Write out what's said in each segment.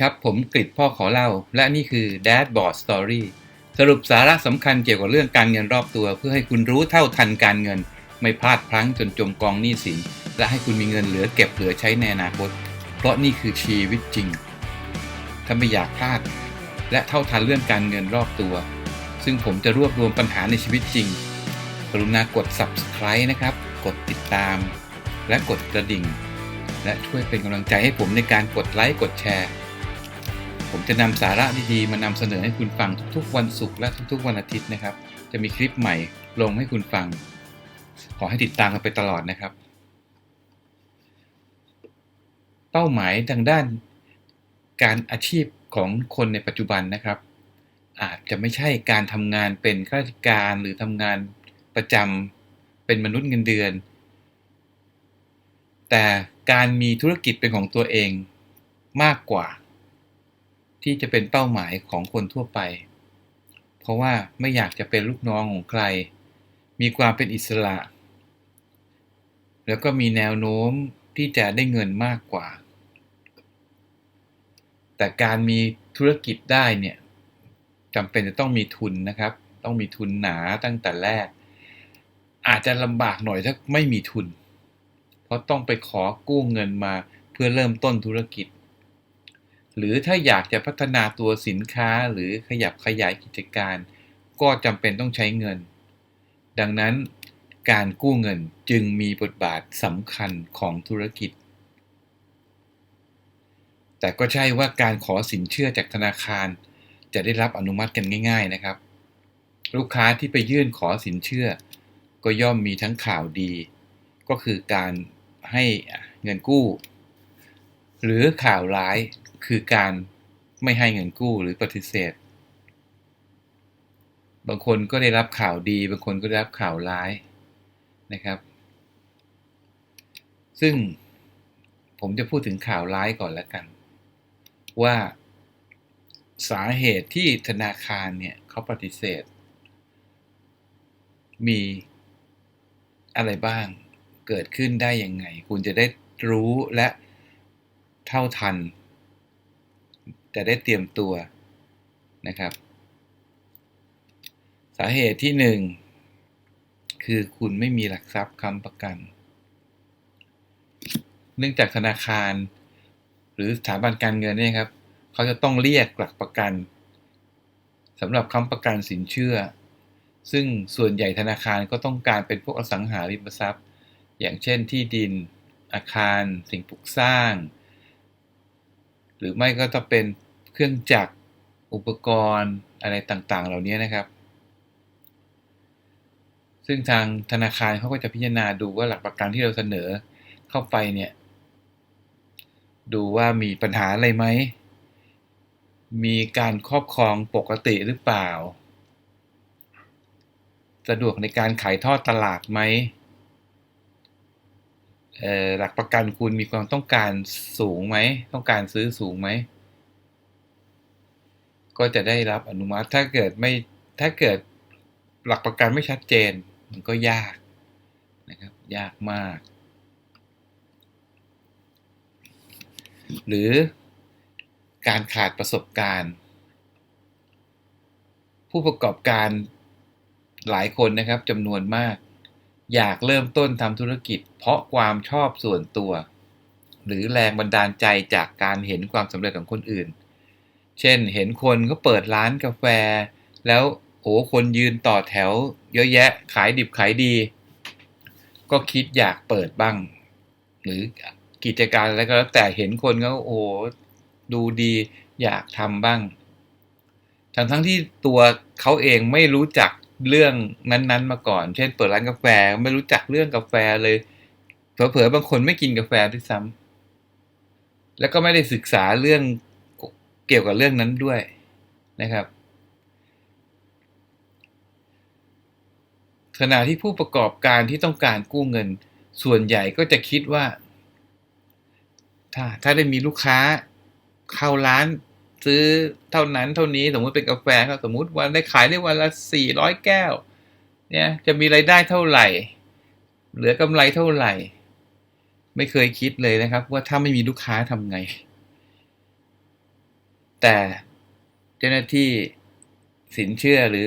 ครับ ผมกริดพ่อขอเล่า และนี่คือ Dad Board Story สรุปสาระสำคัญเกี่ยวกับเรื่องการเงินรอบตัว เพื่อให้คุณรู้เท่าทันการเงิน ไม่พลาดพลั้งจนจมกองหนี้สิน และให้คุณมีเงินเหลือเก็บเหลือใช้ในอนาคต เพราะนี่คือชีวิตจริง ถ้าไม่อยากพลาด และเท่าทันเรื่องการเงินรอบตัว ซึ่งผมจะรวบรวมปัญหาในชีวิตจริง กรุณากด subscribe นะครับ กดติดตาม และกดกระดิ่ง และช่วยเป็นกำลังใจให้ผมในการกดไลค์กดแชร์ ผมจะนำสาระดีๆ มานำเสนอให้คุณฟังทุกๆ วันศุกร์และทุกๆ วันอาทิตย์นะครับ จะมีคลิปใหม่ลงให้คุณฟัง ขอให้ติดตามกันไปตลอดนะครับ เป้าหมายทางด้านการอาชีพของคนในปัจจุบันนะครับ อาจจะไม่ใช่การทำงานเป็นข้าราชการหรือทำงานประจำเป็นมนุษย์เงินเดือน แต่การมีธุรกิจเป็นของตัวเองมากกว่า ที่จะเป็นเป้าหมายของคนทั่วไป เพราะว่าไม่อยากจะเป็นลูกน้องของใคร มีความเป็นอิสระ แล้วก็มีแนวโน้มที่จะได้เงินมากกว่า แต่การมีธุรกิจได้เนี่ยจำเป็นจะต้องมีทุนนะครับ ต้องมีทุนหนาตั้งแต่แรก อาจจะลำบากหน่อยถ้าไม่มีทุน เพราะต้องไปขอกู้เงินมาเพื่อเริ่มต้นธุรกิจ หรือถ้าอยากจะพัฒนาตัวสินค้าหรือขยับขยายกิจการ ก็จำเป็นต้องใช้เงิน ดังนั้นการกู้เงินจึงมีบทบาทสำคัญของธุรกิจ แต่ก็ใช่ว่าการขอสินเชื่อจากธนาคาร จะได้รับอนุมัติกันง่าย ๆนะครับ ลูกค้าที่ไปยื่นขอสินเชื่อ ก็ย่อมมีทั้งข่าวดี ก็คือการให้เงินกู้ หรือข่าวร้าย คือการไม่ให้เงินกู้หรือปฏิเสธ บางคนก็ได้รับข่าวดี บางคนก็ได้รับข่าวร้ายนะครับ ซึ่งผมจะพูดถึงข่าวร้ายก่อนแล้วกัน ว่าสาเหตุที่ธนาคารเนี่ยเขาปฏิเสธ มีอะไรบ้างเกิดขึ้นได้ยังไง คุณจะได้รู้และเท่าทัน จะได้เตรียมตัวนะครับ สาเหตุที่หนึ่งคือคุณไม่มีหลักทรัพย์ค้ำประกัน เนื่องจากธนาคาร หรือสถาบันการเงินเนี่ยครับ เขาจะต้องเรียกหลักประกันสำหรับค้ำประกันสินเชื่อ ซึ่งส่วนใหญ่ธนาคารก็ต้องการเป็นพวกอสังหาริมทรัพย์ อย่างเช่นที่ดินอาคาร สิ่งปลูกสร้าง หรือไม่ก็จะเป็น เครื่องจักร อุปกรณ์อะไรต่างๆ เหล่านี้นะครับ ซึ่งทางธนาคารเขาก็จะพิจารณาดูว่าหลักประกันที่เราเสนอเข้าไปเนี่ย ดูว่ามีปัญหาอะไรไหม มีการครอบครองปกติหรือเปล่า สะดวกในการขายทอดตลาดไหมหลักประกันคุณมีความต้องการสูงไหม ต้องการซื้อสูงไหม ก็จะได้รับอนุมัติถ้าเกิดไม่ถ้าเกิดหลักประกันไม่ชัดเจน มันก็ยากนะครับยากมาก หรือการขาดประสบการณ์ ผู้ประกอบการหลายคนนะครับจำนวนมาก อยากเริ่มต้นทำธุรกิจ เพราะความชอบส่วนตัว หรือแรงบันดาลใจจากการเห็นความสำเร็จของคนอื่น เช่นเห็นคนก็เปิดร้านกาแฟ แล้วโอ้คนยืนต่อแถว เยอะแยะขายดิบขายดี ก็คิดอยากเปิดบ้าง หรือกิจการอะไรก็แล้วแต่เห็นคนก็โอ้ดูดีอยากทำบ้าง ทั้งทั้งที่ตัวเขาเองไม่รู้จักเรื่องนั้นๆ มาก่อน เช่น เปิดร้านกาแฟไม่รู้จักเรื่องกาแฟเลยเผลอๆบางคนไม่กินกาแฟด้วยซ้ำแล้วก็ไม่ได้ศึกษาเรื่อง เกี่ยวกับเรื่องนั้นด้วยนะครับ ขณะที่ผู้ประกอบการที่ต้องการกู้เงิน ส่วนใหญ่ก็จะคิดว่า ถ้าถ้าได้มีลูกค้าเข้าร้านซื้อเท่านั้นเท่านี้สมมติเป็นกาแฟก็สมมติวันได้ขายได้วันละสี่ร้อยแก้ว เนี่ยจะมีไรายได้เท่าไหร่ เหลือกำไรเท่าไหร่ ไม่เคยคิดเลยนะครับ ว่าถ้าไม่มีลูกค้าทำไง แต่เจ้าหน้าที่สินเชื่อหรือ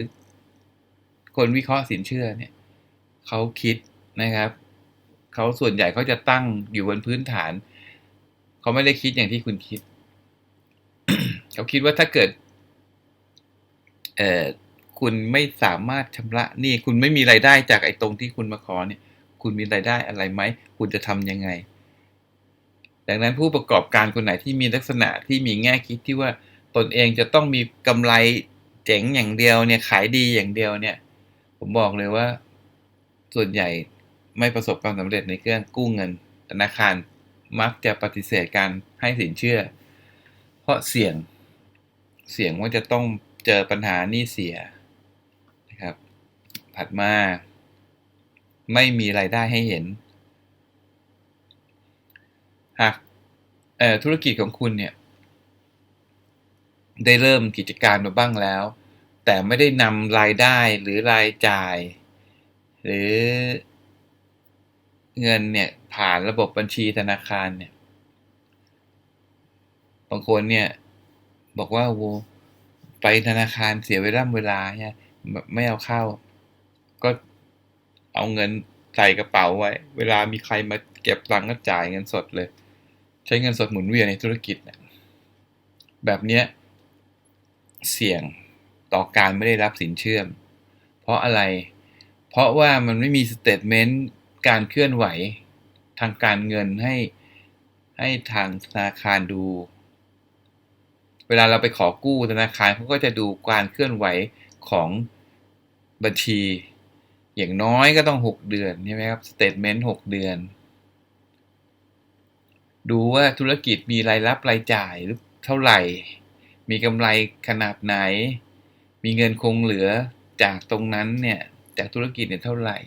คนวิเคราะห์สินเชื่อเนี่ยเขาคิดนะครับเขาส่วนใหญ่เขาจะตั้งอยู่บนพื้นฐานเขาไม่ได้คิดอย่างที่คุณคิดเขาคิดว่าถ้าเกิด เอ่อคุณไม่สามารถชำระหนี้คุณไม่มีไรายได้จากไอ้ตรงที่คุณมาขอเนี่ย คุณมีไรายได้อะไรไหม คุณจะทำยังไง ดังนั้นผู้ประกอบการคนไหนที่มีลักษณะที่มีแง่คิดที่ว่าตนเองจะต้องมีกำไรเจ๋งอย่างเดียวเนี่ยขายดีอย่างเดียวเนี่ย ผมบอกเลยว่า ส่วนใหญ่ไม่ประสบความสำเร็จในเรื่องกู้เงินธนาคารมักจะปฏิเสธการให้สินเชื่อ เพราะเสี่ยงเสี่ยงว่าจะต้องเจอปัญหานี้เสียนะครับผัดมา ไม่มีไรายได้ให้เห็น หากธุรกิจของคุณเนี่ย ได้เริ่มกิจการมาบ้างแล้ว แต่ไม่ได้นำรายได้หรือรายจ่าย หรือเงินเนี่ย ผ่านระบบบัญชีธนาคารเนี่ยบางคนเนี่ย บอกว่าโวไปธนาคารเสียเวลาเวลาเนี่ยไม่เอาเข้า ก็เอาเงินใส่กระเป๋าไว้ เวลามีใครมาเก็บตังก็จ่ายเงินสดเลย ใช้เงินสดหมุนเวียนในธุรกิจแบบเนี้ยเสี่ยงต่อการไม่ได้รับสินเชื่อม เพราะอะไร เพราะว่ามันไม่มีสเตทเมนต์การเคลื่อนไหวทางการเงินให้ให้ทางธนาคารดู เวลาเราไปขอกู้ธนาคารเขาก็จะดูการเคลื่อนไหวของบัญชี อย่างน้อยก็ต้อง 6 เดือนใช่ไหมครับสเตทเมนต์6เดือน ดูว่าธุรกิจมีรายรับรายจ่ายรือเท่าไหร่ มีกำไรขนาดไหน มีเงินคงเหลือจากตรงนั้นเนี่ยจากธุรกิจเนี่ยเท่าไหร่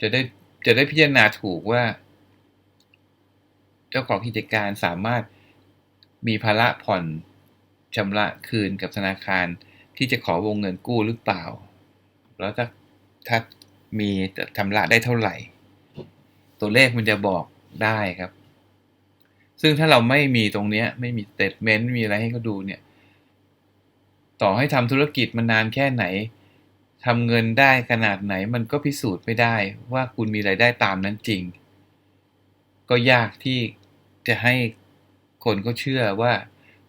จะได้จะได้พิจารณาถูกว่า เจ้าของกิจการสามารถมีภาระผ่อนชำระคืนกับธนาคารที่จะขอวงเงินกู้หรือเปล่า แล้วถ้าถ้ามีจะชำระได้เท่าไหร่ ตัวเลขมันจะบอกได้ครับ ซึ่งถ้าเราไม่มีตรงนี้ไม่มีสเตทเมนต์มีอะไรให้เขาดูเนี่ย ต่อให้ทำธุรกิจมานานแค่ไหนทำเงินได้ขนาดไหนมันก็พิสูจน์ไม่ได้ว่าคุณมีรายได้ตามนั้นจริง ก็ยากที่จะให้คนเขาเชื่อว่า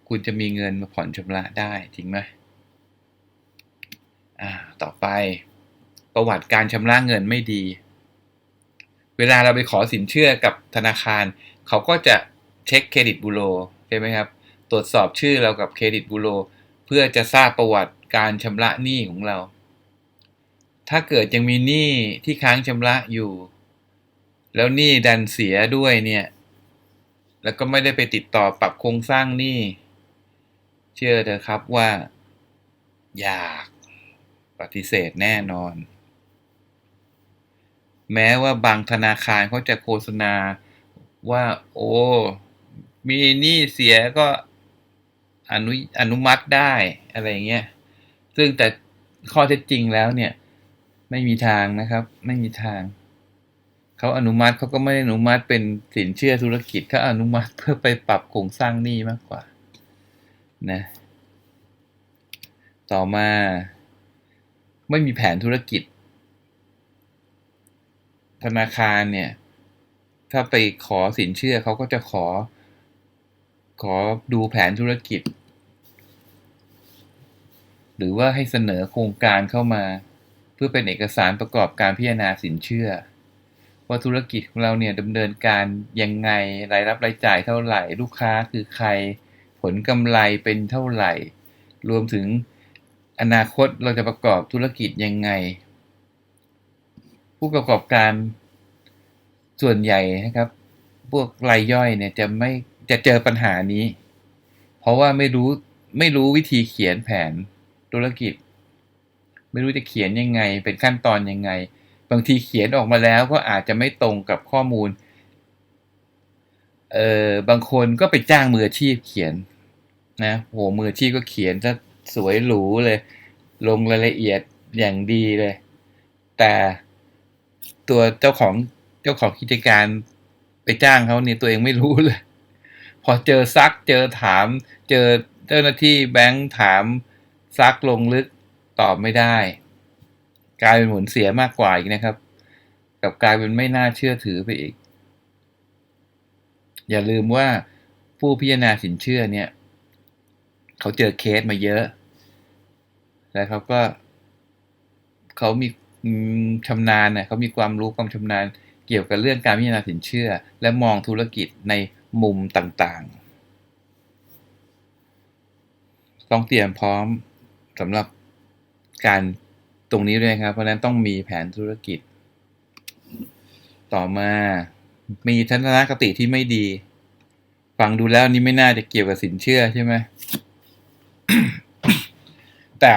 คุณจะมีเงินมาผ่อนชำระได้จริงไหมอ่า ต่อไป ประวัติการชำระเงินไม่ดี เวลาเราไปขอสินเชื่อกับธนาคาร เขาก็จะเช็คเครดิตบูโรใช่ไหมครับ ตรวจสอบชื่อเรากับเครดิตบูโรเพื่อจะทราบประวัติการชำระหนี้ของเรา ถ้าเกิดยังมีหนี้ที่ค้างชำระอยู่ แล้วหนี้ดันเสียด้วยเนี่ย แล้วก็ไม่ได้ไปติดต่อปรับโครงสร้างหนี้เชื่อเถอะครับว่า อยากปฏิเสธแน่นอน แม้ว่าบางธนาคารเขาจะโฆษณาว่า โอ้ มีหนี้เสียก็อนุอนุมัติได้อะไรเงี้ย ซึ่งแต่ข้อเท็จจริงแล้วเนี่ย ไม่มีทางนะครับ ไม่มีทางเขาอนุมัติเขาก็ไม่ได้อนุมัติเป็นสินเชื่อธุรกิจเขาอนุมัติเพื่อไปปรับโครงสร้างหนี้มากกว่า นะ ต่อมา ไม่มีแผนธุรกิจ ธนาคารเนี่ย ถ้าไปขอสินเชื่อเขาก็จะขอ ขอดูแผนธุรกิจ หรือว่าให้เสนอโครงการเข้ามา เพื่อเป็นเอกสารประกอบการพิจารณาสินเชื่อ ว่าธุรกิจของเราเนี่ยดำเนินการยังไงรายรับรายจ่ายเท่าไหร่ ลูกค้าคือใคร ผลกำไรเป็นเท่าไหร่ รวมถึงอนาคตเราจะประกอบธุรกิจยังไง ผู้ประกอบการส่วนใหญ่นะครับ พวกรายย่อยเนี่ยจะไม่จะเจอปัญหานี้ เพราะว่าไม่รู้ไม่รู้วิธีเขียนแผนธุรกิจ ไม่รู้จะเขียนยังไง เป็นขั้นตอนยังไง บางทีเขียนออกมาแล้วก็อาจจะไม่ตรงกับข้อมูลเออบางคนก็ไปจ้างมืออาชีพเขียนนะโหมืออาชีพก็เขียนซะสวยหรูเลย ลงรายละเอียดอย่างดีเลย แต่ ตัวเจ้าของเจ้าของกิจการไปจ้างเขาเนี่ยตัวเองไม่รู้เลย พอเจอซักเจอถาม เจอเจ้าหน้าที่แบงค์ถามซักลงลึกตอบไม่ได้ กลายเป็นหมุนเสียมากกว่าอีกนะครับ กับกลายเป็นไม่น่าเชื่อถือไปอีก อย่าลืมว่าผู้พิจารณาสินเชื่อเนี่ย เขาเจอเคสมาเยอะ แล้วเขาก็ เขามี ชำนาญนะเขามีความรู้ความชำนาญเกี่ยวกับเรื่องการพิจารณาสินเชื่อ และมองธุรกิจในมุมต่างๆ ต้องเตรียมพร้อมสำหรับการตรงนี้ด้วยครับ เพราะนั้นต้องมีแผนธุรกิจ ต่อมามีทัศนคติที่ไม่ดี ฟังดูแล้วนี่ไม่น่าจะเกี่ยวกับสินเชื่อใช่ไหมแต่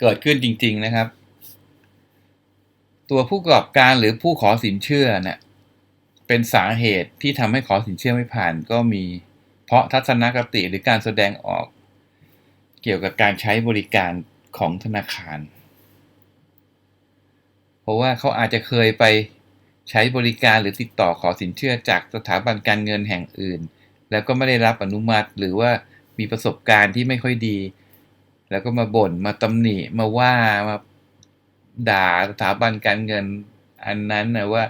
เกิดขึ้นจริง ๆนะครับ ตัวผู้ประกอบการหรือผู้ขอสินเชื่อเนะี่ยเป็นสาเหตุที่ทำให้ขอสินเชื่อไม่ผ่านก็มี เพราะทัศนคติหรือการแสดงออก เกี่ยวกับการใช้บริการของธนาคาร เพราะว่าเขาอาจจะเคยไปใช้บริการหรือติดต่อขอสินเชื่อจากสถาบันการเงินแห่งอื่น แล้วก็ไม่ได้รับอนุมัติ หรือว่ามีประสบการณ์ที่ไม่ค่อยดี แล้วก็มาบ่นมาตำหนิมาว่ามา ด่าสถาบันการเงินอันนั้นนะว่า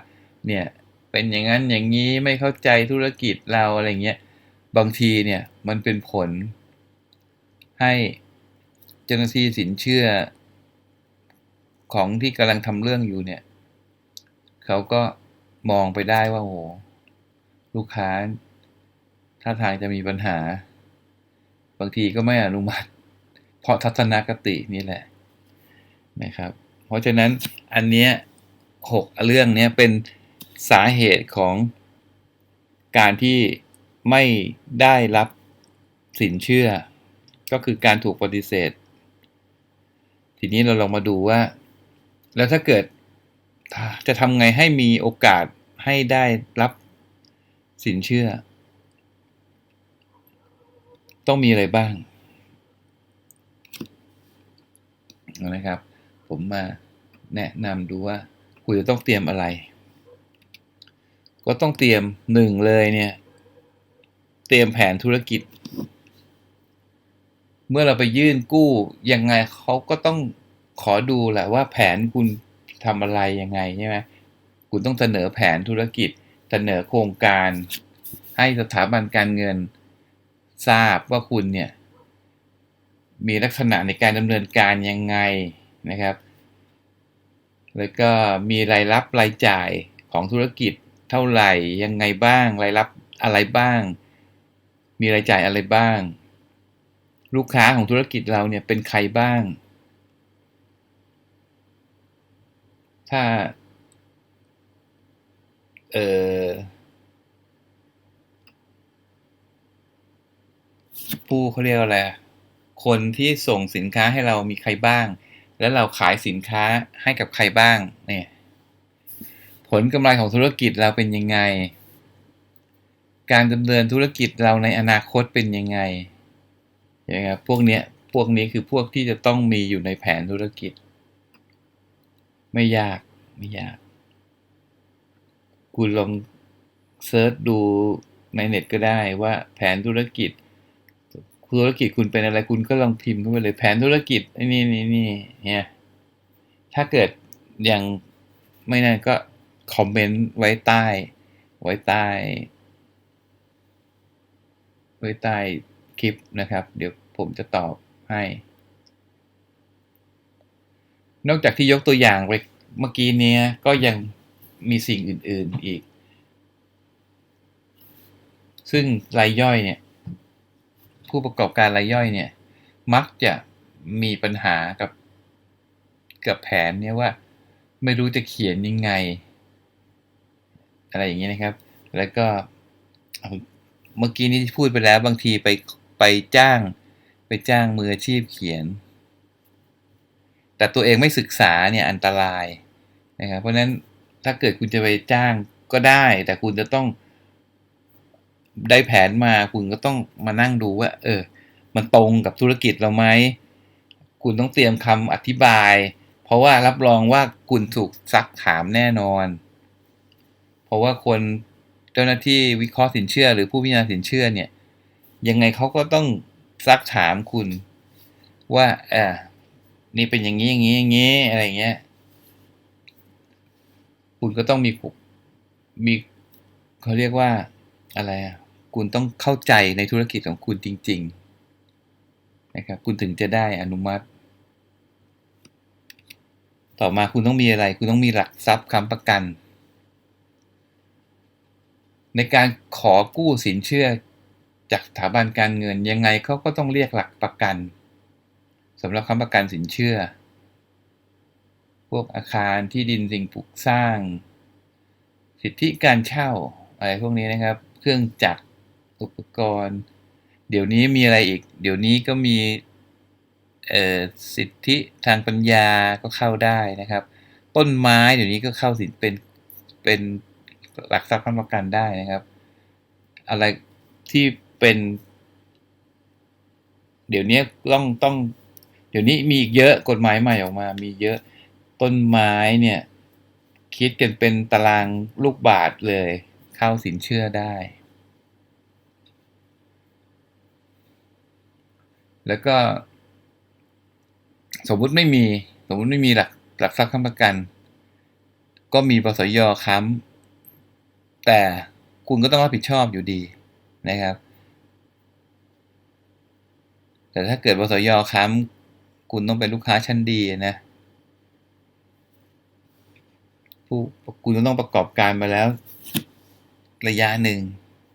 เนี่ยเป็นอย่างนั้นอย่างนี้ไม่เข้าใจธุรกิจเราอะไรเงี้ยบางทีเนี่ยมันเป็นผล ให้เจ้าหน้าที่สินเชื่อ ของที่กำลังทำเรื่องอยู่เนี่ย เขาก็มองไปได้ว่าโอ้ลูกค้าถ้าทางจะมีปัญหา บางทีก็ไม่อนุมัติ เพราะทัศนคตินี่แหละนะครับ ราะฉะนั้นอันเนี้ยหกเรื่องเนี้ยเป็นสาเหตุของการที่ไม่ได้รับสินเชื่อ ก็คือการถูกปฏิเสธ ทีนี้เราลองมาดูว่า แล้วถ้าเกิดจะทำไงให้มีโอกาสให้ได้รับสินเชื่อ ต้องมีอะไรบ้างนะครับ ผมมาแนะนำดูว่าคุณจะต้องเตรียมอะไร ก็ต้องเตรียมหนึ่งเลยเนี่ย เตรียมแผนธุรกิจ เมื่อเราไปยื่นกู้ยังไงเขาก็ต้องขอดูแหละว่าแผนคุณทำอะไรยังไงใช่ไหมคุณต้องเสนอแผนธุรกิจ เสนอโครงการ ให้สถาบันการเงินทราบว่าคุณเนี่ย มีลักษณะในการดำเนินการยังไง นะครับ แล้วก็มีรายรับรายจ่ายของธุรกิจเท่าไหร่ยังไงบ้าง รายรับอะไรบ้าง มีรายจ่ายอะไรบ้าง ลูกค้าของธุรกิจเราเนี่ยเป็นใครบ้าง ถ้า เออผู้เขาเรียกอะไร คนที่ส่งสินค้าให้เรามีใครบ้าง แล้วเราขายสินค้าให้กับใครบ้างเนี่ยผลกำไรของธุรกิจเราเป็นยังไง การดำเนินธุรกิจเราในอนาคตเป็นยังไงอย่างเงี้ยพวกเนี้ยพวกนี้คือพวกที่จะต้องมีอยู่ในแผนธุรกิจ ไม่ยากไม่ยากคุณลองเซิร์ชดูในเน็ตก็ได้ว่าแผนธุรกิจ ธุรกิจคุณเป็นอะไรคุณก็ลองพิมพ์เข้าไปเลยแผนธุรกิจนี่นี่นี่เนี่ยถ้าเกิดยังไม่นั่นก็คอมเมนต์ไว้ใต้ ไว้ใต้ ไว้ใต้คลิปนะครับ เดี๋ยวผมจะตอบให้ นอกจากที่ยกตัวอย่างไปเมื่อกี้เนี้ก็ยังมีสิ่งอื่น ๆอีก ซึ่งรายย่อยเนี่ย ผู้ประกอบการรายย่อยเนี่ย มักจะมีปัญหากับกับแผนเนี่ยว่า ไม่รู้จะเขียนยังไง อะไรอย่างนี้นะครับ แล้วก็เมื่อกี้นี้พูดไปแล้วบางทีไปไปจ้าง ไปจ้างมืออาชีพเขียน แต่ตัวเองไม่ศึกษาเนี่ยอันตรายนะครับเพราะฉะนั้นถ้าเกิดคุณจะไปจ้างก็ได้ แต่คุณจะต้อง ได้แผนมาคุณก็ต้องมานั่งดูว่า เออ มันตรงกับธุรกิจเราไหม คุณต้องเตรียมคำอธิบาย เพราะว่ารับรองว่าคุณถูกซักถามแน่นอน เพราะว่าคนเจ้าหน้าที่วิเคราะห์สินเชื่อ หรือผู้พิจารณาสินเชื่อเนี่ย ยังไงเขาก็ต้องซักถามคุณว่าเอ่านี่เป็นอย่างนี้อย่างนี้อย่างนี้อะไรเงี้ย คุณก็ต้องมีมีเขาเรียกว่าอะไรอะ คุณต้องเข้าใจในธุรกิจของคุณจริง ๆ นะครับ คุณถึงจะได้อนุมัติ ต่อมาคุณต้องมีอะไร คุณต้องมีหลักทรัพย์ค้ำประกัน ในการขอกู้สินเชื่อจากสถาบันการเงินยังไงเขาก็ต้องเรียกหลักประกันสำหรับค้ำประกันสินเชื่อ พวกอาคารที่ดินสิ่งปลูกสร้าง สิทธิการเช่าอะไรพวกนี้นะครับ เครื่องจักร อุปกรณ์ เดี๋ยวนี้มีอะไรอีก เดี๋ยวนี้ก็มีสิทธิทางปัญญาก็เข้าได้นะครับ ต้นไม้เดี๋ยวนี้ก็เข้าสินเป็นเป็นหลักทรัพย์ค้ำประกันได้นะครับ อะไรที่เป็น เดี๋ยวนี้ต้องต้อง เดี๋ยวนี้มีอีกเยอะกฎหมายใหม่ออกมา มีเยอะต้นไม้เนี่ย คิดกันเป็นตารางลูกบาทเลย เข้าสินเชื่อได้ แล้วก็ สมมุติไม่มี สมมุติไม่มีหลักหลักทรัพย์ค้ำประกัน ก็มีปสยค้ำแต่คุณก็ต้องรับผิดชอบอยู่ดีนะครับ แต่ถ้าเกิดปสยค้ำคุณต้องเป็นลูกค้าชั้นดีนะผู้คุณต้องประกอบการมาแล้ว ระยะหนึ่ง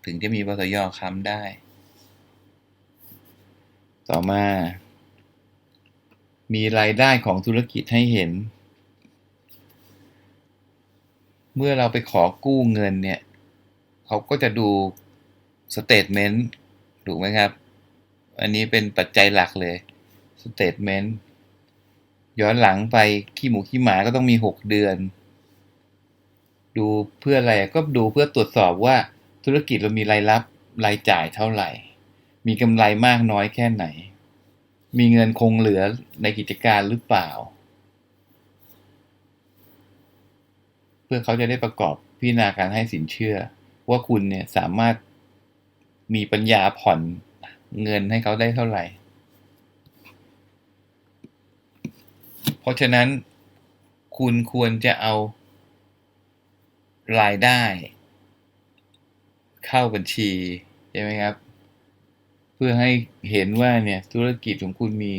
ถึงจะมีบสยค้ำได้ ต่อมา มีรายได้ของธุรกิจให้เห็น เมื่อเราไปขอกู้เงินเนี่ย เขาก็จะดูสเตทเมนต์ถูกไหมครับ อันนี้เป็นปัจจัยหลักเลยสเตทเมนต์ย้อนหลังไปขี้หมูขี้หมาก็ต้องมีหกเดือน ดูเพื่ออะไรก็ดูเพื่อตรวจสอบว่าธุรกิจเรามีรายรับรายจ่ายเท่าไหร่ มีกำไรมากน้อยแค่ไหน มีเงินคงเหลือในกิจการหรือเปล่า เพื่อเขาจะได้ประกอบพิจารณาการให้สินเชื่อ ว่าคุณเนี่ยสามารถมีปัญญาผ่อนเงินให้เขาได้เท่าไหร่ เพราะฉะนั้นคุณควรจะเอารายได้ เข้าบัญชี ใช่ไหมครับ เพื่อให้เห็นว่าเนี่ยธุรกิจของคุณมี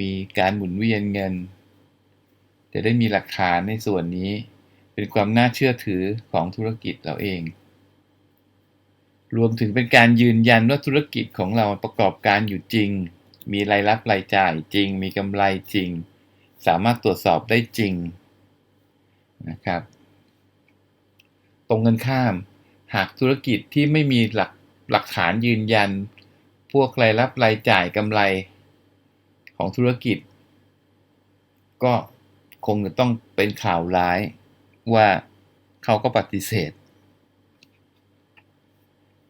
มีการหมุนเวียนเงิน จะได้มีหลักฐานในส่วนนี้ เป็นความน่าเชื่อถือของธุรกิจเราเอง รวมถึงเป็นการยืนยันว่าธุรกิจของเราประกอบการอยู่จริง มีรายรับรายจ่ายจริง มีกำไรจริง สามารถตรวจสอบได้จริงนะครับ ตรงกันข้าม หากธุรกิจที่ไม่มีหลักหลักฐานยืนยัน วกรายรับรายจ่ายกำไรของธุรกิจ ก็คงจะต้องเป็นข่าวร้ายว่าเขาก็ปฏิเสธ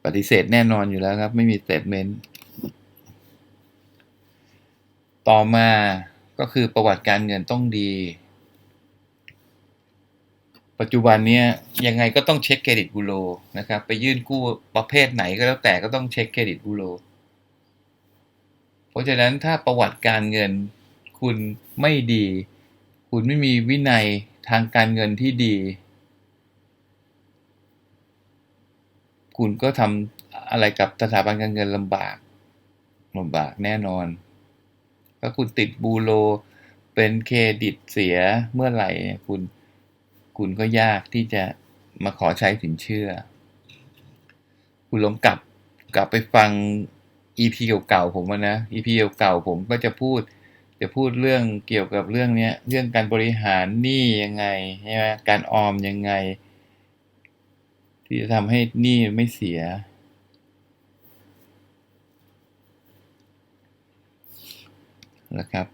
ปฏิเสธแน่นอนอยู่แล้วครับ ไม่มีสเตทเมนต์ต่อมาก็คือประวัติการเงินต้องดี ปัจจุบันนี้ยังไงก็ต้องเช็คเครดิตบูโรนะครับ ไปยื่นกู้ประเภทไหนก็แล้วแต่ก็ต้องเช็คเครดิตบูโร ราะฉะนั้นถ้าประวัติการเงินคุณไม่ดี คุณไม่มีวินัยทางการเงินที่ดี คุณก็ทำอะไรกับสถาบันการเงินลำบากลำบากแน่นอนถ้าคุณติดบูโรเป็นเครดิตเสียเมื่อไหร่คุณคุณก็ยากที่จะมาขอใช้สินเชื่อ คุณลองกลับกลับไปฟัง EP เก่าๆผมนะ EP เก่าๆผมก็จะพูด จะพูดเรื่องเกี่ยวกับเรื่องนี้เรื่องการบริหารหนี้ยังไงใช่ไหมการออมยังไง ที่จะทำให้หนี้ไม่เสีย นะครับ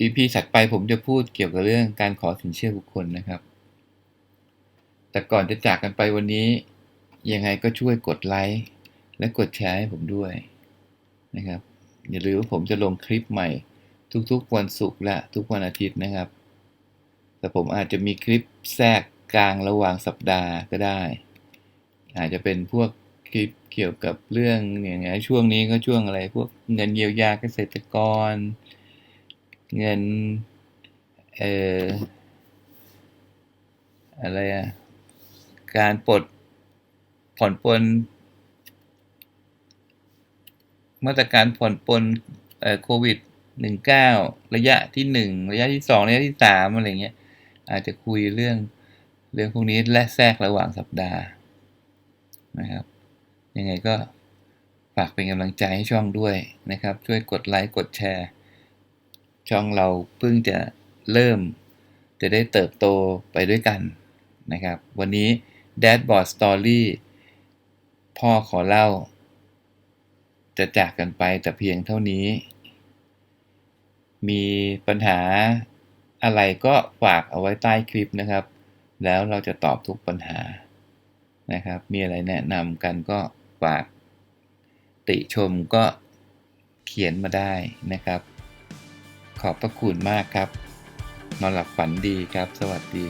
EP ถัดไปผมจะพูดเกี่ยวกับเรื่องการขอสินเชื่อบุคคลนะครับ แต่ก่อนจะจากกันไปวันนี้ ยังไงก็ช่วยกดไลค์และกดแชร์ให้ผมด้วยนะครับ อย่าลืมว่าผมจะลงคลิปใหม่ ทุกๆวันศุกร์และทุกวันอาทิตย์นะครับ แต่ผมอาจจะมีคลิปแทรกกลางระหว่างสัปดาห์ก็ได้ อาจจะเป็นพวกคลิปเกี่ยวกับเรื่องอย่างเงี้ยช่วงนี้ก็ช่วงอะไร พวกเงินเยียวยาเกษตรกร เงินเอ่ออะไรอะ การปลดผ่อนปลนมาตรการผ่อนปลนโควิดหนึ่งเก้าระยะที่หนึ่งระยะที่สองระยะที่สามอะไรเงี้ย อาจจะคุยเรื่องเรื่องพวกนี้และแทรกระหว่างสัปดาห์นะครับ ยังไงก็ฝากเป็นกำลังใจให้ช่องด้วยนะครับ ช่วยกดไลค์กดแชร์ ช่องเราเพิ่งจะเริ่มจะได้เติบโตไปด้วยกันนะครับ วันนี้ Dashboard Story พ่อขอเล่า จะจากกันไปแต่เพียงเท่านี้ มีปัญหาอะไรก็ฝากเอาไว้ใต้คลิปนะครับ แล้วเราจะตอบทุกปัญหานะครับ มีอะไรแนะนำกันก็ฝากติชมก็เขียนมาได้นะครับ ขอบพระคุณมากครับ นอนหลับฝันดีครับ สวัสดี